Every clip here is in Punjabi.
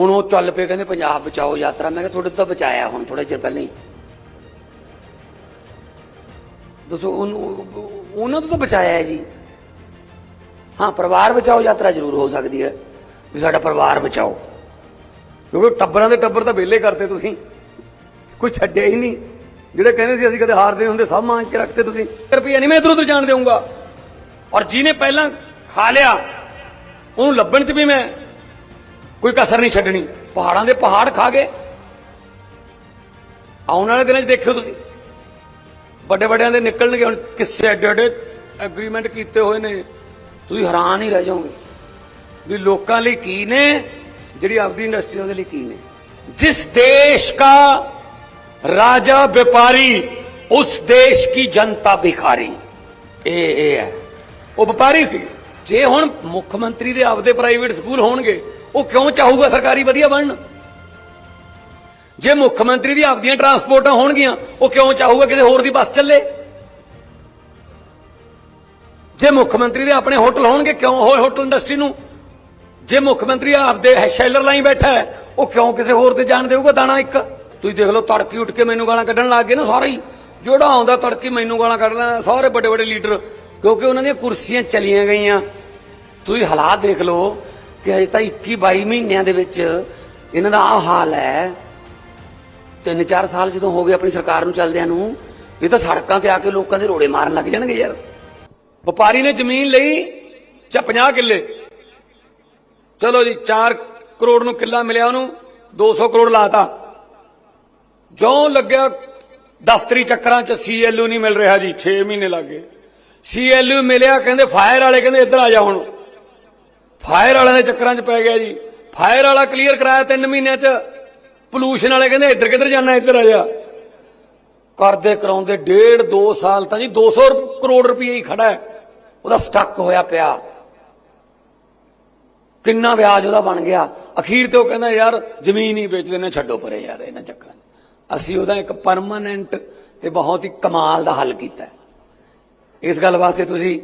ਹੁਣ ਉਹ ਚੱਲ ਪਏ, ਕਹਿੰਦੇ ਪੰਜਾਬ ਬਚਾਓ ਯਾਤਰਾ। ਮੈਂ ਕਿਹਾ ਤੁਹਾਡੇ ਤੋਂ ਬਚਾਇਆ ਹੁਣ ਥੋੜੇ ਚਿਰ ਪਹਿਲਾਂ ਹੀ। ਦੱਸੋ, ਉਹਨੂੰ- ਉਹਨਾਂ ਤੋਂ ਤਾਂ ਬਚਾਇਆ ਹੈ ਜੀ। ਹਾਂ, ਪਰਿਵਾਰ ਬਚਾਓ ਯਾਤਰਾ ਜ਼ਰੂਰ ਹੋ ਸਕਦੀ ਹੈ, ਵੀ ਸਾਡਾ ਪਰਿਵਾਰ ਬਚਾਓ। ਕਿਉਂਕਿ ਟੱਬਰਾਂ ਦੇ ਟੱਬਰ ਤਾਂ ਵਿਹਲੇ ਕਰਤੇ ਤੁਸੀਂ। ਕੋਈ ਛੱਡਿਆ ਹੀ ਨਹੀਂ। ਜਿਹੜੇ ਕਹਿੰਦੇ ਸੀ, ਅਸੀਂ ਕਦੇ ਹਾਰਦੇ ਹੁੰਦੇ, ਸਭ ਮਾਂਜ ਕੇ ਰੱਖਤੇ ਤੁਸੀਂ। ਰੁਪਈਆ ਨਹੀਂ, ਮੈਂ ਇਧਰ ਉਧਰ ਜਾਣ ਦੇਵਾਂਗਾ ਔਰ ਜਿਹਨੇ ਪਹਿਲਾਂ ਖਾ ਲਿਆ, ਉਹਨੂੰ ਲੱਭਣ 'ਚ ਵੀ ਮੈਂ ਕੋਈ ਕਸਰ ਨਹੀਂ ਛੱਡਣੀ। ਪਹਾੜਾਂ ਦੇ ਪਹਾੜ ਖਾ ਗਏ। ਆਉਣ ਵਾਲੇ ਦਿਨਾਂ 'ਚ ਦੇਖਿਓ ਤੁਸੀਂ। ਵੱਡੇ ਵੱਡਿਆਂ ਦੇ ਨਿਕਲਣਗੇ ਹੁਣ ਕਿਸੇ ਐਡੇ ਐਡੇ ਐਗਰੀਮੈਂਟ ਕੀਤੇ ਹੋਏ ਨੇ। ਤੁਸੀਂ ਹੈਰਾਨ ਹੀ ਰਹਿ ਜਾਓਗੇ ਵੀ ਲੋਕਾਂ ਲਈ ਕੀ ਨੇ, ਜਿਹੜੀ ਆਪਦੀ ਇੰਡਸਟਰੀਆਂ ਦੇ ਲਈ ਕੀ ਨੇ। ਜਿਸ ਦੇਸ਼ ਦਾ ਰਾਜਾ ਵਪਾਰੀ, ਉਸ ਦੇਸ਼ ਦੀ ਜਨਤਾ ਭਿਖਾਰੀ। ਇਹ ਇਹ ਹੈ। ਉਹ ਵਪਾਰੀ ਸੀ। ਜੇ ਹੁਣ ਮੁੱਖ ਮੰਤਰੀ ਦੇ ਆਪਦੇ ਪ੍ਰਾਈਵੇਟ ਸਕੂਲ ਹੋਣਗੇ ਉਹ ਕਿਉਂ ਚਾਹੂਗਾ ਸਰਕਾਰੀ ਵਧੀਆ ਬਣਨ? ਜੇ ਮੁੱਖ ਮੰਤਰੀ ਦੀ ਆਪਦੀਆਂ ਟਰਾਂਸਪੋਰਟਾਂ ਹੋਣਗੀਆਂ, ਉਹ ਕਿਉਂ ਚਾਹੂਗਾ ਕਿਸੇ ਹੋਰ ਦੀ ਬੱਸ ਚੱਲੇ? ਜੇ ਮੁੱਖ ਮੰਤਰੀ ਦੇ ਆਪਣੇ ਹੋਟਲ ਹੋਣਗੇ, ਕਿਉਂ ਹੋਰ ਹੋਟਲ ਇੰਡਸਟਰੀ ਨੂੰ? ਜੇ ਮੁੱਖ ਮੰਤਰੀ ਆਪਦੇ ਸ਼ੈਲਰ ਲਾਈ ਬੈਠਾ ਹੈ, ਉਹ ਕਿਉਂ ਕਿਸੇ ਹੋਰ ਤੇ ਜਾਣ ਦੇਊਗਾ ਦਾਣਾ ਇੱਕ? ਤੁਸੀਂ ਦੇਖ ਲਓ, ਤੜਕੀ ਉੱਠ ਕੇ ਮੈਨੂੰ ਗਾਲਾਂ ਕੱਢਣ ਲੱਗ ਗਏ ਨਾ ਸਾਰੇ ਹੀ। ਜਿਹੜਾ ਆਉਂਦਾ ਤੜਕੀ ਮੈਨੂੰ ਗਾਲਾਂ ਕੱਢਣਾ ਸਾਰੇ ਵੱਡੇ ਵੱਡੇ ਲੀਡਰ, ਕਿਉਂਕਿ ਉਹਨਾਂ ਦੀਆਂ ਕੁਰਸੀਆਂ ਚਲੀਆਂ ਗਈਆਂ। ਤੁਸੀਂ ਹਾਲਾਤ ਦੇਖ ਲਓ ਕਿ ਅਜੇ ਤਾਂ 21 22 ਮਹੀਨਿਆਂ ਦੇ ਵਿੱਚ ਇਹਨਾਂ ਦਾ ਆਹ ਹਾਲ ਹੈ। ਤਿੰਨ ਚਾਰ ਸਾਲ ਜਦੋਂ ਹੋ ਗਏ ਆਪਣੀ ਸਰਕਾਰ ਨੂੰ ਚੱਲਦਿਆਂ ਨੂੰ, ਇਹ ਤਾਂ ਸੜਕਾਂ ਤੇ ਆ ਕੇ ਲੋਕਾਂ ਦੇ ਰੋੜੇ ਮਾਰਨ ਲੱਗ ਜਾਣਗੇ ਯਾਰ। ਵਪਾਰੀ ਨੇ ਜ਼ਮੀਨ ਲਈ ਚਾ 50 ਕਿੱਲੇ। ਚਲੋ ਜੀ 4 ਕਰੋੜ ਨੂੰ ਕਿੱਲਾ ਮਿਲਿਆ ਉਹਨੂੰ 200 ਕਰੋੜ ਲਾਤਾ। ਜੋ ਲੱਗਿਆ ਦਫ਼ਤਰੀ ਚੱਕਰਾਂ 'ਚ ਸੀਐਲਯੂ ਨਹੀਂ ਮਿਲ ਰਿਹਾ ਜੀ 6 ਮਹੀਨੇ ਲੱਗੇ ਸੀਐਲਯੂ ਮਿਲਿਆ, ਕਹਿੰਦੇ ਫਾਇਰ ਵਾਲੇ ਕਹਿੰਦੇ ਇੱਧਰ ਆ ਜਾ ਹੁਣ। ਫਾਇਰ ਵਾਲਿਆਂ ਦੇ ਚੱਕਰਾਂ 'ਚ ਪੈ ਗਿਆ ਜੀ। ਫਾਇਰ ਵਾਲਾ ਕਲੀਅਰ ਕਰਾਇਆ 3 ਮਹੀਨਿਆਂ 'ਚ। ਪੋਲੂਸ਼ਨ ਵਾਲੇ ਕਹਿੰਦੇ, ਇੱਧਰ ਕਿੱਧਰ ਜਾਣਾ, ਇੱਧਰ ਆ ਜਾ। ਕਰਦੇ ਕਰਾਉਂਦੇ ਡੇਢ 2 ਸਾਲ ਤਾਂ ਜੀ 200 ਕਰੋੜ ਰੁਪਏ ਹੀ ਖੜਾ ਹੈ। ਉਹਦਾ ਸਟੱਕ ਹੋਇਆ ਪਿਆ। ਕਿੰਨਾ ਵਿਆਜ ਉਹਦਾ ਬਣ ਗਿਆ। ਅਖੀਰ ਤੇ ਉਹ ਕਹਿੰਦਾ, ਯਾਰ, ਜ਼ਮੀਨ ਹੀ ਵੇਚ ਦੇਣਾ ਛੱਡੋ ਪਰੇ ਯਾਰ ਇਹਨਾਂ ਚੱਕਰਾਂ 'ਚ। ਅਸੀਂ ਉਹਦਾ ਇੱਕ ਪਰਮਾਨੈਂਟ ਤੇ ਬਹੁਤ ਹੀ ਕਮਾਲ ਦਾ ਹੱਲ ਕੀਤਾ ਇਸ ਗੱਲ ਵਾਸਤੇ ਤੁਸੀਂ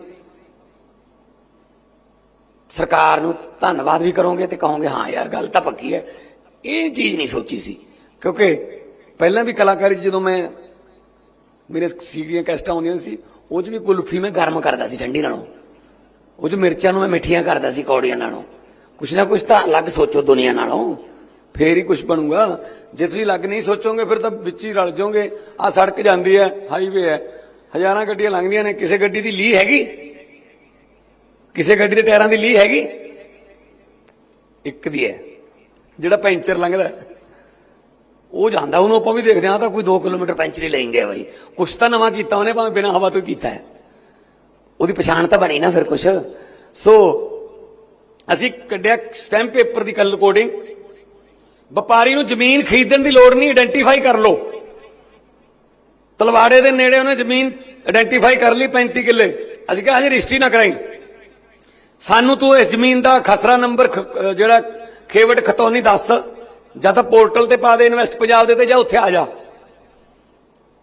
ਸਰਕਾਰ ਨੂੰ ਧੰਨਵਾਦ ਵੀ ਕਰੋਗੇ ਤੇ ਕਹੋਗੇ, ਹਾਂ ਯਾਰ, ਗੱਲ ਤਾਂ ਪੱਕੀ ਹੈ। ਇਹ ਚੀਜ਼ ਨਹੀਂ ਸੋਚੀ ਸੀ। ਕਿਉਂਕਿ ਪਹਿਲਾਂ ਵੀ ਕਲਾਕਾਰੀ ਜਦੋਂ ਮੈਂ ਮੇਰੇ ਸੀਡੀਆਂ ਕੈਸਟਾਂ ਆਉਂਦੀਆਂ ਸੀ, ਉਹ 'ਚ ਵੀ ਕੁਲਫੀ ਮੈਂ ਗਰਮ ਕਰਦਾ ਸੀ ਠੰਡੀ ਨਾਲੋਂ। ਉਹ 'ਚ ਮਿਰਚਾਂ ਨੂੰ ਮੈਂ ਮਿੱਠੀਆਂ ਕਰਦਾ ਸੀ ਕੌੜੀਆਂ ਨਾਲੋਂ। ਕੁਛ ਨਾ ਕੁਛ ਤਾਂ ਅਲੱਗ ਸੋਚੋ ਦੁਨੀਆ ਨਾਲੋਂ। ਫੇਰ ਹੀ ਕੁਝ ਬਣੂਗਾ। ਜੇ ਤੁਸੀਂ ਅਲੱਗ ਨਹੀਂ ਸੋਚੋਗੇ, ਫਿਰ ਤਾਂ ਵਿੱਚ ਹੀ ਰਲ ਜਾਓਗੇ। ਆ ਸੜਕ ਜਾਂਦੀ ਹੈ ਹਾਈਵੇ ਹੈ। ਹਜ਼ਾਰਾਂ ਗੱਡੀਆਂ ਲੰਘਦੀਆਂ ਨੇ। ਕਿਸੇ ਗੱਡੀ ਦੀ ਲੀ ਹੈਗੀ? ਕਿਸੇ ਗੱਡੀ ਦੇ ਟਾਇਰਾਂ ਦੀ ਲੀ ਹੈਗੀ? ਇੱਕ ਦੀ ਹੈ। ਜਿਹੜਾ ਪੈਂਚਰ ਲੰਘਦਾ। ਉਹ ਜਾਂਦਾ, ਉਹਨੂੰ ਆਪਾਂ ਵੀ ਦੇਖਦੇ ਹਾਂ, ਤਾਂ ਕੋਈ 2 ਕਿਲੋਮੀਟਰ ਪੈਂਚਰ ਹੀ ਲੈਂਗੇ ਬਾਈ। ਕੁਛ ਤਾਂ ਨਵਾਂ ਕੀਤਾ ਉਹਨੇ, ਭਾਵੇਂ ਬਿਨਾਂ ਹਵਾ ਤੋਂ ਹੀ ਕੀਤਾ ਹੈ। ਉਹਦੀ ਪਛਾਣ ਤਾਂ ਬਣੀ ਨਾ ਫਿਰ ਕੁਛ। ਸੋ ਅਸੀਂ ਕੱਢਿਆ ਸਟੈਂਪ ਪੇਪਰ ਦੀ ਕੱਲ ਕੋਡਿੰਗ ਵਪਾਰੀ ਨੂੰ ਜ਼ਮੀਨ ਖਰੀਦਣ ਦੀ ਲੋੜ ਨਹੀਂ ਆਇਡੈਂਟੀਫਾਈ ਕਰ ਲਓ। ਤਲਵਾੜੇ ਦੇ ਨੇੜੇ ਉਹਨੇ ਜ਼ਮੀਨ ਆਇਡੈਂਟੀਫਾਈ ਕਰ ਲਈ 35 ਕਿੱਲੇ। ਅਸੀਂ ਕਿਹਾ, ਹਜੇ ਰਜਿਸਟਰੀ ਨਾ ਕਰਾਈ। ਸਾਨੂੰ ਤੂੰ ਇਸ ਜ਼ਮੀਨ ਦਾ ਖਸਰਾ ਨੰਬਰ ਜਿਹੜਾ ਖੇਵਟ ਖਤੌਨੀ ਦੱਸ, ਜਾਂ ਤਾਂ ਪੋਰਟਲ ਤੇ ਪਾ ਦੇ, ਇਨਵੈਸਟ ਪੰਜਾਬ ਦੇ ਤੇ, ਜਾਂ ਉੱਥੇ ਆ ਜਾ।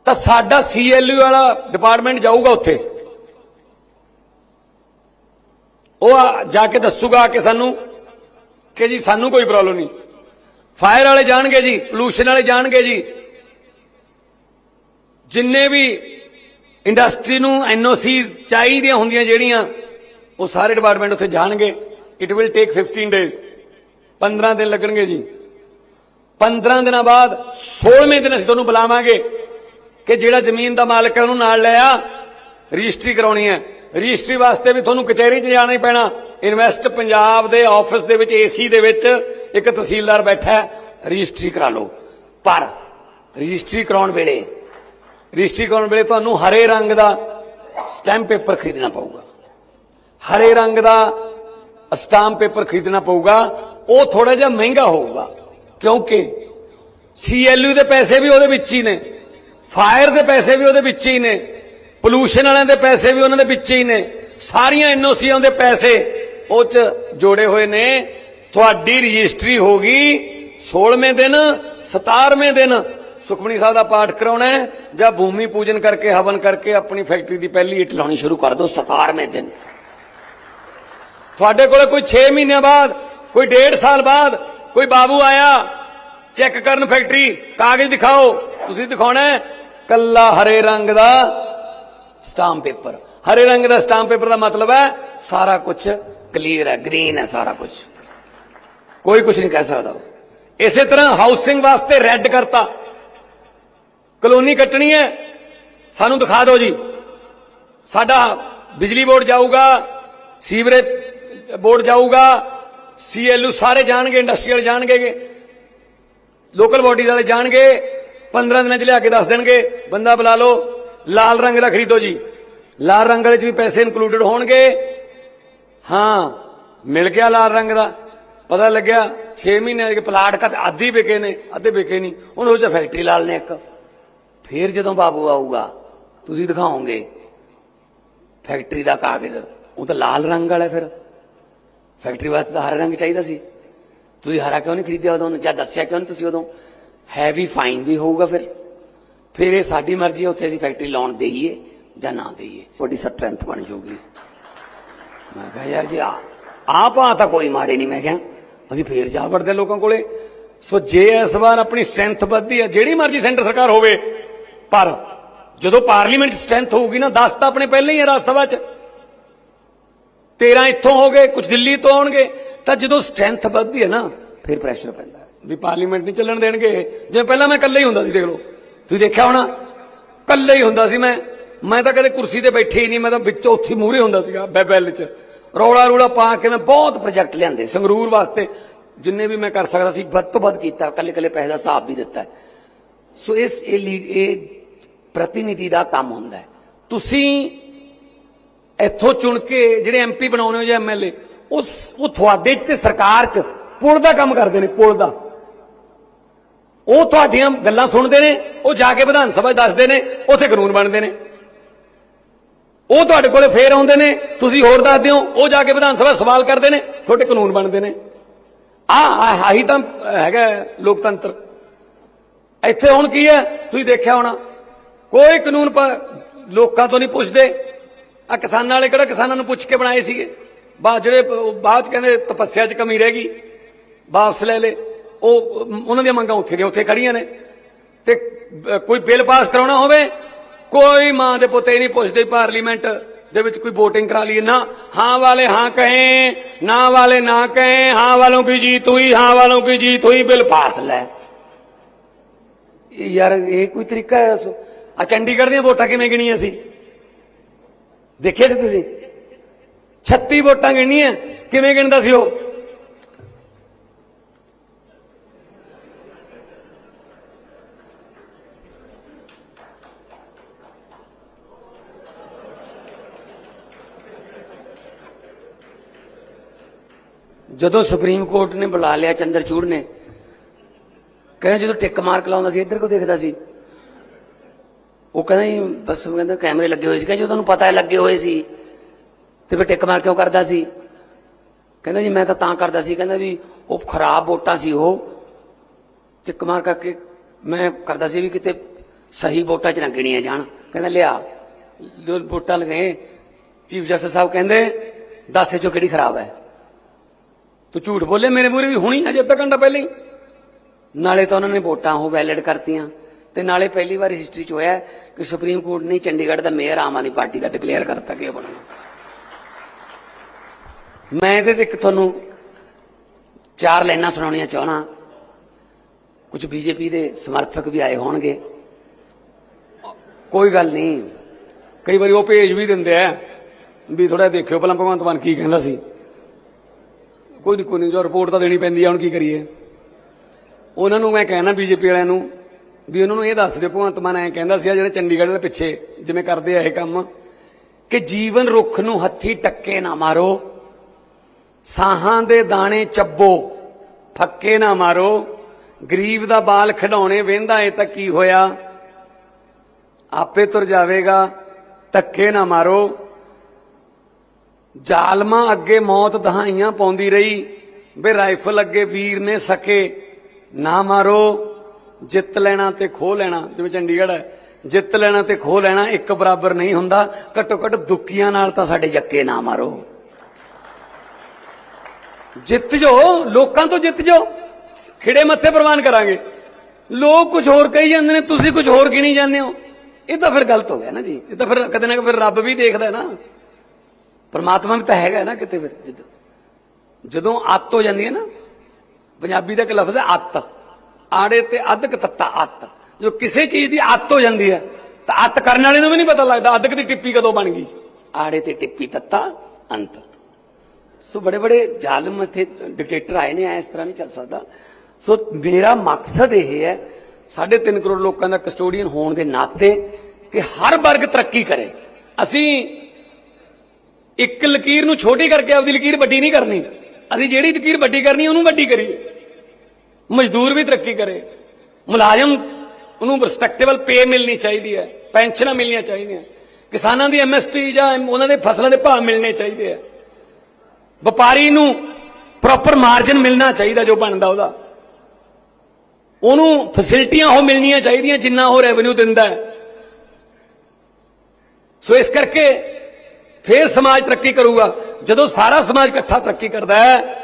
ਤਾਂ ਸਾਡਾ ਸੀਐਲਯੂ ਵਾਲਾ ਡਿਪਾਰਟਮੈਂਟ ਜਾਊਗਾ ਉੱਥੇ। ਉਹ ਆ- ਜਾ ਕੇ ਦੱਸੂਗਾ ਕਿ ਸਾਨੂੰ ਕਿ ਜੀ ਸਾਨੂੰ ਕੋਈ ਪ੍ਰੋਬਲਮ ਨਹੀਂ। ਫਾਇਰ ਵਾਲੇ ਜਾਣਗੇ ਜੀ ਪੋਲੂਸ਼ਨ ਵਾਲੇ ਜਾਣਗੇ ਜੀ। ਜਿੰਨੇ ਵੀ ਇੰਡਸਟਰੀ ਨੂੰ ਐਨਓਸੀ ਚਾਹੀਦੀਆਂ ਹੁੰਦੀਆਂ, ਜਿਹੜੀਆਂ ਉਹ ਸਾਰੇ ਡਿਪਾਰਟਮੈਂਟ ਉੱਥੇ ਜਾਣਗੇ। ਇਟ ਵਿਲ ਟੇਕ 15 ਡੇਜ਼ 15 ਦਿਨ ਲੱਗਣਗੇ ਜੀ। 15 ਦਿਨਾਂ ਬਾਅਦ 16ਵੇਂ ਦਿਨ ਅਸੀਂ ਤੁਹਾਨੂੰ ਬੁਲਾਵਾਂਗੇ ਕਿ ਜਿਹੜਾ ਜ਼ਮੀਨ ਦਾ ਮਾਲਕ ਹੈ, ਉਹਨੂੰ ਨਾਲ ਲੈ ਆ। ਰਜਿਸਟਰੀ ਕਰਾਉਣੀ ਹੈ। ਰਜਿਸਟਰੀ ਵਾਸਤੇ ਵੀ ਤੁਹਾਨੂੰ ਕਚਹਿਰੀ 'ਚ ਜਾਣਾ ਹੀ ਪੈਣਾ। ਇਨਵੈਸਟ ਪੰਜਾਬ ਦੇ ਆਫਿਸ ਦੇ ਵਿੱਚ ਏਸੀ ਦੇ ਵਿੱਚ ਇੱਕ ਤਹਿਸੀਲਦਾਰ ਬੈਠਾ ਹੈ। ਰਜਿਸਟਰੀ ਕਰਾ ਲਓ। ਪਰ ਰਜਿਸਟਰੀ ਕਰਾਉਣ ਵੇਲੇ, ਰਜਿਸਟਰੀ ਕਰਾਉਣ ਵੇਲੇ ਤੁਹਾਨੂੰ ਹਰੇ ਰੰਗ ਦਾ ਸਟੈਂਪ ਪੇਪਰ ਖਰੀਦਣਾ ਪਊਗਾ। ਹਰੇ ਰੰਗ ਦਾ ਸਟਾਂਪ ਪੇਪਰ ਖਰੀਦਣਾ ਪਊਗਾ, ਉਹ ਥੋੜਾ ਜਿਹਾ ਮਹਿੰਗਾ ਹੋਊਗਾ, ਕਿਉਂਕਿ ਸੀਐਲਯੂ ਦੇ ਪੈਸੇ ਵੀ ਉਹਦੇ ਵਿੱਚ ਹੀ ਨੇ, ਫਾਇਰ ਦੇ ਪੈਸੇ ਵੀ ਉਹਦੇ ਵਿੱਚ ਹੀ ਨੇ, ਪੋਲੂਸ਼ਨ ਵਾਲਿਆਂ ਦੇ ਪੈਸੇ ਵੀ ਉਹਨਾਂ ਦੇ ਵਿੱਚ ਹੀ ਨੇ, ਸਾਰੀਆਂ ਐਨਓਸੀਆਂ ਦੇ ਪੈਸੇ ਉਹ ਚ ਜੋੜੇ ਹੋਏ ਨੇ। ਤੁਹਾਡੀ ਰਜਿਸਟਰੀ ਹੋ ਗਈ 16ਵੇਂ ਦਿਨ 17ਵੇਂ ਦਿਨ, ਸੁਖਮਨੀ ਸਾਹਿਬ ਦਾ ਪਾਠ ਕਰਾਉਣਾ ਹੈ, ਜਾਂ ਭੂਮੀ ਪੂਜਨ ਕਰਕੇ, ਹਵਨ ਕਰਕੇ ਆਪਣੀ ਫੈਕਟਰੀ ਦੀ ਪਹਿਲੀ ਇੱਟ ਲਾਉਣੀ ਸ਼ੁਰੂ ਕਰ ਦਿਓ 17ਵੇਂ ਦਿਨ। ਤੁਹਾਡੇ ਕੋਲੇ ਕੋਈ 6 ਮਹੀਨਿਆਂ ਬਾਅਦ, ਕੋਈ 1.5 ਸਾਲ ਬਾਅਦ, ਕੋਈ ਬਾਬੂ ਆਇਆ, ਚੈੱਕ ਕਰਨ ਫੈਕਟਰੀ, ਕਾਗਜ਼ ਦਿਖਾਓ, ਤੁਸੀਂ ਦਿਖਾਉਣਾ ਹੈ? ਕੱਲਾ ਹਰੇ ਰੰਗ ਦਾ ਸਟਾਂਪ ਪੇਪਰ। ਹਰੇ ਰੰਗ ਦਾ ਸਟਾਂਪ ਪੇਪਰ ਦਾ ਮਤਲਬ ਹੈ ਸਾਰਾ ਕੁਝ ਕਲੀਅਰ ਹੈ ਗ੍ਰੀਨ ਹੈ ਸਾਰਾ ਕੁਝ ਕੋਈ ਕੁਝ ਨਹੀਂ ਕਹਿ ਸਕਦਾ। ਇਸੇ ਤਰ੍ਹਾਂ ਹਾਊਸਿੰਗ ਵਾਸਤੇ ਰੈੱਡ ਕਰਤਾ। ਕਲੋਨੀ ਕੱਟਣੀ ਹੈ। ਸਾਨੂੰ ਦਿਖਾ ਦਿਓ ਜੀ। ਸਾਡਾ ਬਿਜਲੀ ਬੋਰਡ ਜਾਊਗਾ, ਸੀਵਰੇਜ ਬੋਰਡ ਜਾਊਗਾ ਸੀਐਲਯੂ ਸਾਰੇ ਜਾਣਗੇ ਇੰਡਸਟਰੀਅਲ ਜਾਣਗੇ ਲੋਕਲ ਬਾਡੀਜ਼ ਵਾਲੇ ਜਾਣਗੇ 15 ਦਿਨਾਂ ਚ ਲਿਆ ਕੇ ਦੱਸ ਦੇਣਗੇ, ਬੰਦਾ ਬੁਲਾ ਲਓ, ਲਾਲ ਰੰਗ ਦਾ ਖਰੀਦੋ ਜੀ। ਲਾਲ ਰੰਗ ਵਾਲੇ ਚ ਵੀ ਪੈਸੇ ਇਨਕਲੂਡਡ ਹੋਣਗੇ। ਹਾਂ, ਮਿਲ ਗਿਆ ਲਾਲ ਰੰਗ ਦਾ। ਪਤਾ ਲੱਗਿਆ 6 ਮਹੀਨੇ ਦੇ ਪਲਾਟ ਕਾ ਆਧੀ ਵਿਕੇ ਨੇ, ਅੱਧੇ ਵਿਕੇ ਨਹੀਂ। ਹੁਣ ਉਹ ਚ ਫੈਕਟਰੀ ਲਾਲ ਨੇ ਇੱਕ। ਫਿਰ ਜਦੋਂ ਬਾਬੂ ਆਊਗਾ, ਤੁਸੀਂ ਦਿਖਾਓਗੇ। ਫੈਕਟਰੀ ਦਾ ਕਾਗਜ਼, ਉਹ ਤਾਂ ਲਾਲ ਰੰਗ ਵਾਲਾ ਫਿਰ। ਫੈਕਟਰੀ ਵਾਸਤੇ ਤਾਂ ਹਰਾ ਰੰਗ ਚਾਹੀਦਾ ਸੀ। ਤੁਸੀਂ ਹਰਾ ਕਿਉਂ ਨਹੀਂ ਖਰੀਦਿਆ ਉਦੋਂ? ਜਾਂ ਦੱਸਿਆ ਕਿਉਂ ਨਹੀਂ ਤੁਸੀਂ ਉਦੋਂ? ਹੈਵੀ ਫਾਈਨ ਵੀ ਹੋਊਗਾ ਫਿਰ। ਫਿਰ ਇਹ ਸਾਡੀ ਮਰਜ਼ੀ ਉੱਥੇ ਅਸੀਂ ਫੈਕਟਰੀ ਲਾਉਣ ਦੇਈਏ ਜਾਂ ਨਾ ਦੇਈਏ। ਤੁਹਾਡੀ ਸਟਰੈਂਥ ਬਣ ਜਾਊਗੀ। ਮੈਂ ਕਿਹਾ, ਯਾਰ ਜੀ ਆਪਾਂ ਤਾਂ ਕੋਈ ਮਾੜੇ ਨਹੀਂ। ਮੈਂ ਕਿਹਾ, ਅਸੀਂ ਫੇਰ ਜਾ ਵੜਦੇ ਲੋਕਾਂ ਕੋਲੇ। ਸੋ ਜੇ ਇਸ ਵਾਰ ਆਪਣੀ ਸਟਰੈਂਥ ਵੱਧਦੀ ਹੈ ਜਿਹੜੀ ਮਰਜ਼ੀ ਸੈਂਟਰ ਸਰਕਾਰ ਹੋਵੇ, ਪਰ ਜਦੋਂ ਪਾਰਲੀਮੈਂਟ ਸਟਰੈਂਥ ਹੋਊਗੀ ਨਾ 10 ਤਾਂ ਆਪਣੇ ਪਹਿਲਾਂ ਹੀ ਹੈ ਰਾਜ ਸਭਾ 'ਚ। 13 ਇੱਥੋਂ ਹੋ ਗਏ ਕੁਝ ਦਿੱਲੀ ਤੋਂ ਆਉਣਗੇ। ਤਾਂ ਜਦੋਂ ਸਟਰੈਂਥ ਵੱਧਦੀ ਹੈ ਨਾ, ਫਿਰ ਪ੍ਰੈਸ਼ਰ ਪੈਂਦਾ ਵੀ ਪਾਰਲੀਮੈਂਟ ਨਹੀਂ ਚੱਲਣ ਦੇਣਗੇ। ਜਿਵੇਂ ਪਹਿਲਾਂ ਮੈਂ ਇਕੱਲਾ ਹੀ ਹੁੰਦਾ ਸੀ, ਦੇਖ ਲਓ। ਤੁਸੀਂ ਦੇਖਿਆ ਹੋਣਾ? ਇਕੱਲਾ ਹੀ ਹੁੰਦਾ ਸੀ ਮੈਂ। ਮੈਂ ਤਾਂ ਕਦੇ ਕੁਰਸੀ ਤੇ ਬੈਠੇ ਹੀ ਨਹੀਂ। ਮੈਂ ਤਾਂ ਵਿੱਚ ਉੱਥੇ ਮੂਹਰੇ ਹੁੰਦਾ ਸੀਗਾ, ਬੈਬੈਲ 'ਚ। ਰੌਲਾ ਰੂਲਾ ਪਾ ਕੇ ਮੈਂ ਬਹੁਤ ਪ੍ਰੋਜੈਕਟ ਲਿਆਂਦੇ, ਸੰਗਰੂਰ ਵਾਸਤੇ। ਜਿੰਨੇ ਵੀ ਮੈਂ ਕਰ ਸਕਦਾ ਸੀ, ਵੱਧ ਤੋਂ ਵੱਧ ਕੀਤਾ ਕੱਲੇ ਕੱਲੇ ਪੈਸੇ ਦਾ ਹਿਸਾਬ ਵੀ ਦਿੱਤਾ ਸੋ ਇਸ, ਇਹ ਲੀਡ ਇਹ ਪ੍ਰਤੀਨਿਧੀ ਦਾ ਕੰਮ ਹੁੰਦਾ ਹੈ। ਤੁਸੀਂ ਇੱਥੋਂ ਚੁਣ ਕੇ ਜਿਹੜੇ ਐਮਪੀ ਬਣਾਉਣੇ ਹੋ ਜਾਂ ਐਮਐਲਏ ਉਸ, ਉਹ ਤੁਹਾਡੇ 'ਚ ਤੇ ਸਰਕਾਰ 'ਚ ਪੁਲ ਦਾ ਕੰਮ ਕਰਦੇ ਨੇ, ਪੁਲ ਦਾ। ਉਹ ਤੁਹਾਡੀਆਂ ਗੱਲਾਂ ਸੁਣਦੇ ਨੇ, ਉਹ ਜਾ ਕੇ ਵਿਧਾਨ ਸਭਾ ਦੱਸਦੇ ਨੇ, ਉੱਥੇ ਕਾਨੂੰਨ ਬਣਦੇ ਨੇ। ਉਹ ਤੁਹਾਡੇ ਕੋਲੇ ਫੇਰ ਆਉਂਦੇ ਨੇ, ਤੁਸੀਂ ਹੋਰ ਦੱਸਦੇ ਹੋ, ਉਹ ਜਾ ਕੇ ਵਿਧਾਨ ਸਭਾ ਸਵਾਲ ਕਰਦੇ ਨੇ, ਤੁਹਾਡੇ ਕਾਨੂੰਨ ਬਣਦੇ ਨੇ। ਆ ਆਹੀ ਤਾਂ ਹੈਗਾ ਲੋਕਤੰਤਰ। ਇੱਥੇ ਹੁਣ ਕੀ ਹੈ? ਤੁਸੀਂ ਦੇਖਿਆ ਹੋਣਾ, ਕੋਈ ਕਾਨੂੰਨ ਲੋਕਾਂ ਤੋਂ ਨਹੀਂ ਪੁੱਛਦੇ। ਆ ਕਿਸਾਨਾਂ ਵਾਲੇ ਕਿਹੜਾ ਕਿਸਾਨਾਂ ਨੂੰ ਪੁੱਛ ਕੇ ਬਣਾਏ ਸੀਗੇ? ਬਾਅਦ ਜਿਹੜੇ ਬਾਅਦ ਕਹਿੰਦੇ ਤਪੱਸਿਆ 'ਚ ਕਮੀ ਰਹਿ ਗਈ। ਵਾਪਸ ਲੈ ਲੈ ਉਹ, ਉਹਨਾਂ ਦੀਆਂ ਮੰਗਾਂ ਉੱਥੇ ਦੀਆਂ ਉੱਥੇ ਖੜੀਆਂ ਨੇ। ਤੇ ਕੋਈ ਬਿੱਲ ਪਾਸ ਕਰਾਉਣਾ ਹੋਵੇ, ਕੋਈ ਮਾਂ ਦੇ ਪੁੱਤੇ ਨਹੀਂ ਪੁੱਛਦੇ ਪਾਰਲੀਮੈਂਟ ਦੇ ਵਿੱਚ ਕੋਈ VOTING ਕਰਾ ਲਈ ਨਾ, ਹਾਂ ਵਾਲੇ ਹਾਂ ਕਹੇ, ਨਾ ਵਾਲੇ ਨਾ ਕਹੇ, ਹਾਂ ਵਾਲੋਂ ਕੀ ਜੀਤ ਹੋਈ ਹਾਂ ਵਾਲੋਂ ਕੀ ਜੀਤ ਹੋਈ ਬਿੱਲ ਪਾਸ ਲੈ। ਯਾਰ, ਇਹ ਕੋਈ ਤਰੀਕਾ ਹੈ? ਸੋ, ਆ ਚੰਡੀਗੜ੍ਹ ਦੀਆਂ ਵੋਟਾਂ ਕਿਵੇਂ ਗਿਣੀਆਂ ਸੀ? ਦੇਖਿਆ ਸੀ ਤੁਸੀਂ? 36 ਵੋਟਾਂ ਗਿਣੀਆਂ ਕਿਵੇਂ ਗਿਣਦਾ ਸੀ ਉਹ? ਜਦੋਂ ਸੁਪਰੀਮ ਕੋਰਟ ਨੇ ਬੁਲਾ ਲਿਆ ਚੰਦਰਚੂੜ ਨੇ, ਕਹਿੰਦੇ ਜਦੋਂ ਟਿੱਕ ਮਾਰਕ ਲਾਉਂਦਾ ਸੀ, ਇੱਧਰ ਕੋ ਦੇਖਦਾ ਸੀ? ਉਹ ਕਹਿੰਦਾ ਜੀ, ਬਸ ਉਹ ਕਹਿੰਦਾ ਕੈਮਰੇ ਲੱਗੇ ਹੋਏ ਸੀ। ਕਹਿੰਦਾ ਜੀ ਤੁਹਾਨੂੰ ਪਤਾ ਹੈ ਲੱਗੇ ਹੋਏ ਸੀ ਤੇ ਫਿਰ ਟਿੱਕ ਮਾਰ ਕਿਉਂ ਕਰਦਾ ਸੀ। ਕਹਿੰਦਾ ਜੀ, ਮੈਂ ਤਾਂ ਤਾਂ ਕਰਦਾ ਸੀ। ਕਹਿੰਦਾ ਵੀ ਉਹ ਖਰਾਬ ਵੋਟਾਂ ਸੀ ਉਹ। ਟਿੱਕ ਮਾਰ ਕਰਕੇ ਮੈਂ ਕਰਦਾ ਸੀ ਵੀ ਕਿਤੇ ਸਹੀ ਵੋਟਾਂ ਚ ਨਾ ਗਿਣੀਆਂ ਜਾਣ। ਕਹਿੰਦਾ, ਲਿਆ, ਜੋ ਵੋਟਾਂ ਲਗੇ, ਚੀਫ ਜਸਟਿਸ ਸਾਹਿਬ ਕਹਿੰਦੇ, ਦੱਸ ਇਹ ਚੋਂ ਕਿਹੜੀ ਖਰਾਬ ਹੈ? ਤੂੰ ਝੂਠ ਬੋਲੇ ਮੇਰੇ ਮੂਹਰੇ ਵੀ ਹੁਣੀ ਅਜੇ ਅੱਧਾ ਘੰਟਾ ਪਹਿਲਾਂ ਹੀ। ਨਾਲੇ ਤਾਂ ਉਹਨਾਂ ਨੇ ਵੋਟਾਂ ਉਹ ਵੈਲਿਡ ਕਰਤੀਆਂ। ਤੇ ਨਾਲੇ ਪਹਿਲੀ ਵਾਰ ਹਿਸਟਰੀ 'ਚ ਹੋਇਆ ਕਿ ਸੁਪਰੀਮ ਕੋਰਟ ਨੇ ਚੰਡੀਗੜ੍ਹ ਦਾ ਮੇਅਰ ਆਮ ਆਦਮੀ ਪਾਰਟੀ ਦਾ ਡਿਕਲੇਅਰ ਕਰਤਾ ਕਿ ਉਹ ਬਣਨਾ ਮੈਂ ਇਹਦੇ ਤੇ ਇੱਕ ਤੁਹਾਨੂੰ ਚਾਰ ਲਾਈਨਾਂ ਸੁਣਾਉਣੀਆਂ ਚਾਹਣਾ ਕੁਝ ਬੀਜੇਪੀ ਦੇ ਸਮਰਥਕ ਵੀ ਆਏ ਹੋਣਗੇ। ਕੋਈ ਗੱਲ ਨਹੀਂ। ਕਈ ਵਾਰੀ ਉਹ ਭੇਜ ਵੀ ਦਿੰਦੇ ਆ ਵੀ ਥੋੜਾ ਦੇਖਿਓ ਪਹਿਲਾਂ ਭਗਵੰਤ ਮਾਨ ਕੀ ਕਹਿੰਦਾ ਸੀ। ਕੋਈ ਨਹੀਂ ਕੋਈ ਨਹੀਂ ਜੋ ਰਿਪੋਰਟ ਤਾਂ ਦੇਣੀ ਪੈਂਦੀ ਆ, ਹੁਣ ਕੀ ਕਰੀਏ। ਉਹਨਾਂ ਨੂੰ ਮੈਂ ਕਹਿਣਾ ਬੀਜੇਪੀ ਵਾਲਿਆਂ ਨੂੰ ਵੀ ਉਹਨਾਂ ਨੂੰ ਇਹ ਦੱਸ ਦਿਓ, ਭਗਵੰਤ ਮਾਨ ਐਂ ਕਹਿੰਦਾ ਸੀ ਜਿਹੜੇ ਚੰਡੀਗੜ੍ਹ ਦੇ ਪਿੱਛੇ ਜਿਵੇਂ ਕਰਦੇ ਆ ਇਹ ਕੰਮ, ਕਿ ਜੀਵਨ ਰੁੱਖ ਨੂੰ ਹੱਥੀ ਟੱਕੇ ਨਾ ਮਾਰੋ, ਸਾਹਾਂ ਦੇ ਦਾਣੇ ਚੱਬੋ, ਫੱਕੇ ਨਾ ਮਾਰੋ, ਗਰੀਬ ਦਾ ਬਾਲ ਖਿਡਾਉਣੇ ਵੇਂਦਾ ਏ ਤਾਂ ਕੀ ਹੋਇਆ? ਆਪੇ ਤੁਰ ਜਾਵੇਗਾ, ਧੱਕੇ ਨਾ ਮਾਰੋ। ਜ਼ਾਲਮਾਂ ਅੱਗੇ ਮੌਤ ਦਹਾਈਆਂ ਪਾਉਂਦੀ ਰਹੀ, ਵੇ ਰਾਈਫਲ ਅੱਗੇ ਵੀਰ ਨੇ ਸਕੇ, ਨਾ ਮਾਰੋ। ਜਿੱਤ ਲੈਣਾ ਤੇ ਖੋ ਲੈਣਾ, ਜਿਵੇਂ ਚੰਡੀਗੜ੍ਹ ਹੈ, ਜਿੱਤ ਲੈਣਾ ਤੇ ਖੋ ਲੈਣਾ ਇੱਕ ਬਰਾਬਰ ਨਹੀਂ ਹੁੰਦਾ। ਘੱਟੋ ਘੱਟ ਦੁੱਕੀਆਂ ਨਾਲ ਤਾਂ ਸਾਡੇ ਯੱਕੇ ਨਾ ਮਾਰੋ। ਜਿੱਤ ਜੋ ਲੋਕਾਂ ਤੋਂ ਜਿੱਤ ਜੋ ਖਿੜੇ ਮੱਥੇ ਪ੍ਰਵਾਨ ਕਰਾਂਗੇ। ਲੋਕ ਕੁਝ ਹੋਰ ਕਹੀ ਜਾਂਦੇ ਨੇ, ਤੁਸੀਂ ਕੁਝ ਹੋਰ ਗਿਣੀ ਜਾਂਦੇ ਹੋ। ਇਹ ਤਾਂ ਫਿਰ ਗਲਤ ਹੋ ਗਿਆ ਨਾ ਜੀ। ਇਹ ਤਾਂ ਫਿਰ ਕਦੇ ਨਾ ਕਦੇ ਫਿਰ ਰੱਬ ਵੀ ਦੇਖਦਾ ਨਾ। ਪਰਮਾਤਮਾ ਵੀ ਤਾਂ ਹੈਗਾ ਨਾ ਕਿਤੇ ਫਿਰ ਜਦੋਂ। ਜਦੋਂ ਅੱਤ ਹੋ ਜਾਂਦੀ ਹੈ ਨਾ, ਪੰਜਾਬੀ ਦਾ ਇੱਕ ਲਫ਼ਜ਼ ਹੈ ਅੱਤ। ਆੜੇ ਤੇ ਅੱਧਕ ਤੱਤਾ ਅੱਤ। ਜੋ ਕਿਸੇ ਚੀਜ਼ ਦੀ ਅੱਤ ਹੋ ਜਾਂਦੀ ਹੈ, ਤਾਂ ਅੱਤ ਕਰਨ ਵਾਲੇ ਨੂੰ ਵੀ ਨਹੀਂ ਪਤਾ ਲੱਗਦਾ ਅੱਧਕ ਦੀ ਟਿੱਪੀ ਕਦੋਂ ਬਣ ਗਈ। ਆੜੇ ਤੇ ਟਿੱਪੀ ਤੱਤਾ ਅੰਤ। ਸੋ ਬੜੇ ਬੜੇ ਜ਼ਾਲਮ ਇੱਥੇ ਡਿਕਟੇਟਰ ਆਏ ਨੇ, ਐ ਇਸ ਤਰ੍ਹਾਂ ਨਹੀਂ ਚੱਲ ਸਕਦਾ। ਸੋ ਮੇਰਾ ਮਕਸਦ ਇਹ ਹੈ 3.5 ਕਰੋੜ ਲੋਕਾਂ ਦਾ ਕਸਟੋਡੀਅਨ ਹੋਣ ਦੇ ਨਾਤੇ ਕਿ ਹਰ ਵਰਗ ਤਰੱਕੀ ਕਰੇ। ਅਸੀਂ ਇੱਕ ਲਕੀਰ ਨੂੰ ਛੋਟੀ ਕਰਕੇ ਆਪਦੀ ਲਕੀਰ ਵੱਡੀ ਨਹੀਂ ਕਰਨੀ। ਅਸੀਂ ਜਿਹੜੀ ਲਕੀਰ ਵੱਡੀ ਕਰਨੀ, ਉਹਨੂੰ ਵੱਡੀ ਕਰੀਏ। ਮਜ਼ਦੂਰ ਵੀ ਤਰੱਕੀ ਕਰੇ। ਮੁਲਾਜ਼ਮ ਉਹਨੂੰ ਰਿਸਪੈਕਟੇਬਲ ਪੇ ਮਿਲਣੀ ਚਾਹੀਦੀ ਹੈ, ਪੈਨਸ਼ਨਾਂ ਮਿਲਣੀਆਂ ਚਾਹੀਦੀਆਂ। ਕਿਸਾਨਾਂ ਦੀ ਐਮਐਸਪੀ ਜਾਂ ਉਹਨਾਂ ਦੇ ਫਸਲਾਂ ਦੇ ਭਾਅ ਮਿਲਣੇ ਚਾਹੀਦੇ ਆ। ਵਪਾਰੀ ਨੂੰ ਪ੍ਰੋਪਰ ਮਾਰਜਨ ਮਿਲਣਾ ਚਾਹੀਦਾ ਜੋ ਬਣਦਾ ਉਹਦਾ। ਉਹਨੂੰ ਫੈਸਿਲਿਟੀਆਂ ਉਹ ਮਿਲਣੀਆਂ ਚਾਹੀਦੀਆਂ ਜਿੰਨਾ ਉਹ ਰੈਵਨਿਊ ਦਿੰਦਾ ਹੈ। ਸੋ ਇਸ ਕਰਕੇ ਫੇਰ ਸਮਾਜ ਤਰੱਕੀ ਕਰੂਗਾ। ਜਦੋਂ ਸਾਰਾ ਸਮਾਜ ਇਕੱਠਾ ਤਰੱਕੀ ਕਰਦਾ ਹੈ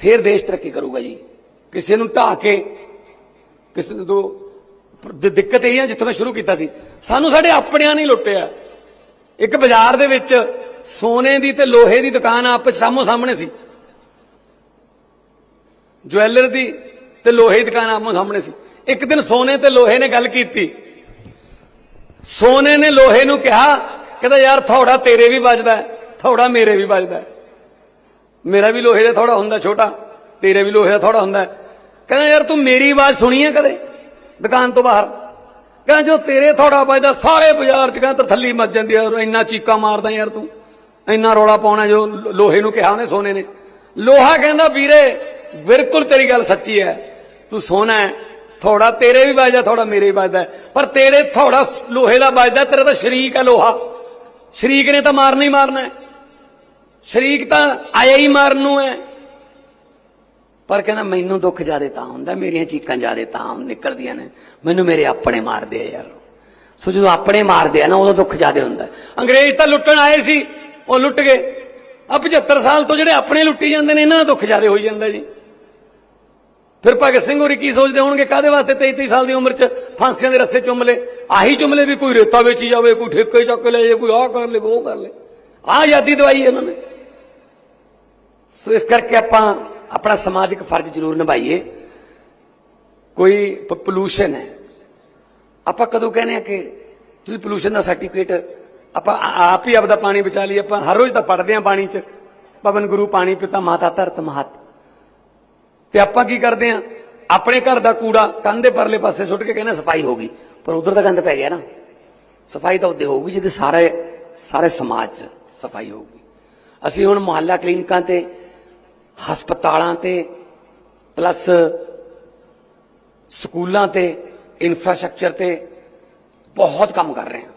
ਫਿਰ ਦੇਸ਼ ਤਰੱਕੀ ਕਰੂਗਾ ਜੀ। ਕਿਸੇ ਨੂੰ ਢਾ ਕੇ ਕਿਸੇ ਨੂੰ ਤੋਂ ਦਿੱਕਤ ਇਹ ਹੈ ਜਿੱਥੋਂ ਮੈਂ ਸ਼ੁਰੂ ਕੀਤਾ ਸੀ। ਸਾਨੂੰ ਸਾਡੇ ਆਪਣਿਆਂ ਨੇ ਲੁੱਟਿਆ ਇੱਕ ਬਾਜ਼ਾਰ ਦੇ ਵਿੱਚ ਸੋਨੇ ਦੀ ਤੇ ਲੋਹੇ ਦੀ ਦੁਕਾਨ ਆਪਸ ਸਾਹਮੋ ਸਾਹਮਣੇ ਸੀ। ਜੁਐਲਰ ਦੀ ਤੇ ਲੋਹੇ ਦੀ ਦੁਕਾਨ ਆਪੋ ਸਾਹਮਣੇ ਸੀ। ਇੱਕ ਦਿਨ ਸੋਨੇ ਤੇ ਲੋਹੇ ਨੇ ਗੱਲ ਕੀਤੀ। ਸੋਨੇ ਨੇ ਲੋਹੇ ਨੂੰ ਕਿਹਾ ਕਹਿੰਦਾ ਯਾਰ ਥੋੜਾ ਤੇਰੇ ਵੀ ਵੱਜਦਾ ਹੈ, ਥੋੜਾ ਮੇਰੇ ਵੀ ਵੱਜਦਾ ਮੇਰਾ ਵੀ ਲੋਹੇ ਦਾ ਥੋੜਾ ਹੁੰਦਾ ਛੋਟਾ, ਤੇਰੇ ਵੀ ਲੋਹੇ ਦਾ ਥੋੜਾ ਹੁੰਦਾ। ਕਹਿੰਦਾ, ਯਾਰ ਤੂੰ ਮੇਰੀ ਆਵਾਜ਼ ਸੁਣੀ ਹੈ ਕਦੇ ਦੁਕਾਨ ਤੋਂ ਬਾਹਰ? ਕਹਿੰਦਾ ਜੋ ਤੇਰੇ ਥੋੜਾ ਵੱਜਦਾ, ਸਾਰੇ ਬਾਜ਼ਾਰ ਚ ਕਹਿੰਦਾ ਥੱਲੀ ਮੱਚ ਜਾਂਦੀ ਹੈ ਇੰਨਾ ਚੀਕਾ ਮਾਰਦਾ ਯਾਰ ਤੂੰ, ਇੰਨਾ ਰੋਲਾ ਪਾਉਣਾ ਜੋ ਲੋਹੇ ਨੂੰ ਕਿਹਾ ਉਹਨੇ ਸੋਨੇ ਨੇ। ਲੋਹਾ ਕਹਿੰਦਾ, ਵੀਰੇ, ਬਿਲਕੁਲ ਤੇਰੀ ਗੱਲ ਸੱਚੀ ਹੈ। ਤੂੰ ਸੋਨਾ ਹੈ। ਥੋੜਾ ਤੇਰੇ ਵੀ ਵੱਜਦਾ, ਥੋੜਾ ਮੇਰੇ ਵੀ ਵੱਜਦਾ ਪਰ ਤੇਰੇ ਥੋੜਾ ਲੋਹੇ ਦਾ ਵੱਜਦਾ, ਤੇਰਾ ਤਾਂ ਸ਼ਰੀਕ ਹੈ ਲੋਹਾ। ਸ਼ਰੀਕ ਨੇ ਤਾਂ ਮਾਰਨਾ ਹੀ ਮਾਰਨਾ ਹੈ। ਸ਼ਰੀਕ ਤਾਂ ਆਇਆ ਹੀ ਮਾਰਨ ਨੂੰ ਹੈ। ਪਰ ਕਹਿੰਦਾ, ਮੈਨੂੰ ਦੁੱਖ ਜ਼ਿਆਦੇ ਤਾਂ ਹੁੰਦਾ, ਮੇਰੀਆਂ ਚੀਕਾਂ ਜ਼ਿਆਦੇ ਤਾਂ ਨਿਕਲਦੀਆਂ ਨੇ। ਮੈਨੂੰ ਮੇਰੇ ਆਪਣੇ ਮਾਰਦੇ ਆ ਯਾਰ। ਸੋ ਜਦੋਂ ਆਪਣੇ ਮਾਰਦੇ ਆ ਨਾ, ਉਦੋਂ ਦੁੱਖ ਜ਼ਿਆਦੇ ਹੁੰਦਾ। ਅੰਗਰੇਜ਼ ਤਾਂ ਲੁੱਟਣ ਆਏ ਸੀ, ਉਹ ਲੁੱਟ ਗਏ। ਆ 75 ਸਾਲ ਤੋਂ ਜਿਹੜੇ ਆਪਣੇ ਲੁੱਟੀ ਜਾਂਦੇ ਨੇ, ਇਹਨਾਂ ਦਾ ਦੁੱਖ ਜ਼ਿਆਦੇ ਹੋਈ ਜਾਂਦਾ ਜੀ। ਫਿਰ ਭਗਤ ਸਿੰਘ ਹੋਰੀ ਕੀ ਸੋਚਦੇ ਹੋਣਗੇ ਕਾਦੇ ਵਾਸਤੇ 23 23 ਸਾਲ ਦੀ ਉਮਰ 'ਚ ਫਾਂਸੀਆਂ ਦੇ ਰੱਸੇ ਚੁੰਮ ਲਏ? ਆਹੀ ਚੁੰਮ ਲਏ ਵੀ ਕੋਈ ਰੇਤਾ ਵੇਚੀ ਜਾਵੇ, ਕੋਈ ਠੇਕੇ ਚੱਕ ਲੈ ਜੇ ਕੋਈ ਆਹ ਕਰ ਲੇ ਉਹ ਕਰ ਲੇ ਆਹ ਆਜ਼ਾਦੀ ਦਵਾਈ ਇਹਨਾਂ ਨੇ। ਸੋ ਇਸ ਕਰਕੇ ਆਪਾਂ ਆਪਣਾ ਸਮਾਜਿਕ ਫਰਜ਼ ਜ਼ਰੂਰ ਨਿਭਾਈਏ। ਕੋਈ ਪੋਲੂਸ਼ਨ ਹੈ। ਆਪਾਂ ਕਦੋਂ ਕਹਿੰਦੇ ਆ ਕਿ ਤੁਸੀਂ ਪੋਲੂਸ਼ਨ ਦਾ ਸਰਟੀਫਿਕੇਟ ਆਪਾਂ ਆਪ ਹੀ ਆਪਦਾ ਪਾਣੀ ਬਚਾ ਲਈ ਆਪਾਂ ਹਰ ਰੋਜ਼ ਤਾਂ ਪੜਦੇ ਆ ਪਾਣੀ 'ਚ। ਪਵਨ ਗੁਰੂ ਪਾਣੀ ਪਿਤਾ ਮਾਤਾ ਧਰਤ ਮਹਤ। ਤੇ ਆਪਾਂ ਕੀ ਕਰਦੇ ਆ ਆਪਣੇ ਘਰ ਦਾ ਕੂੜਾ ਕੰਧ ਦੇ ਪਰਲੇ ਪਾਸੇ ਸੁੱਟ ਕੇ ਕਹਿੰਦੇ ਸਫ਼ਾਈ ਹੋ ਗਈ। ਪਰ ਉਧਰ ਤਾਂ ਗੰਦ ਪੈ ਗਿਆ ਨਾ। ਸਫ਼ਾਈ ਤਾਂ ਉੱਤੇ ਹੋਊਗੀ ਜਿਹਦੇ ਸਾਰੇ ਸਾਰੇ ਸਮਾਜ 'ਚ ਸਫ਼ਾਈ ਹੋਊਗੀ। ਅਸੀਂ ਹੁਣ ਮੁਹੱਲਾ ਕਲੀਨਿਕਾਂ ਤੇ, ਹਸਪਤਾਲਾਂ ਤੇ, ਪਲੱਸ ਸਕੂਲਾਂ ਤੇ ਇਨਫਰਾਸਟ੍ਰਕਚਰ ਤੇ ਬਹੁਤ ਕੰਮ ਕਰ ਰਹੇ ਹਾਂ।